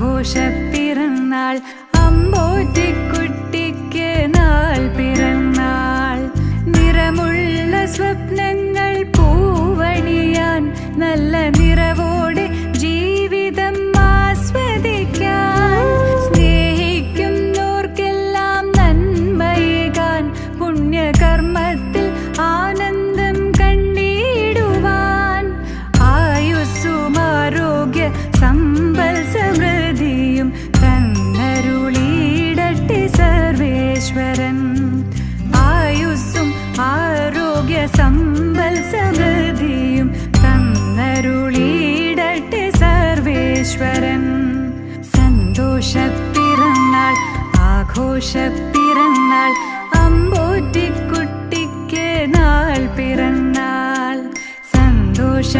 സന്തോഷ പിറന്നാൾ അമ്പോറ്റിക്കുട്ടിക്ക് നാൾ പിറന്നാൾ നിറമുള്ള സ്വപ്നങ്ങൾ പൂവണിയാൻ നല്ല ആരോഗ്യ സമ്പൽ സമൃദ്ധിയും തന്നരുളിയിടട്ടെ സർവേശ്വരൻ. സന്തോഷ പിറന്നാൾ ആഘോഷ പിറന്നാൾ അമ്പോറ്റിക്കുട്ടിക്ക് നാൾ പിറന്നാൾ. സന്തോഷ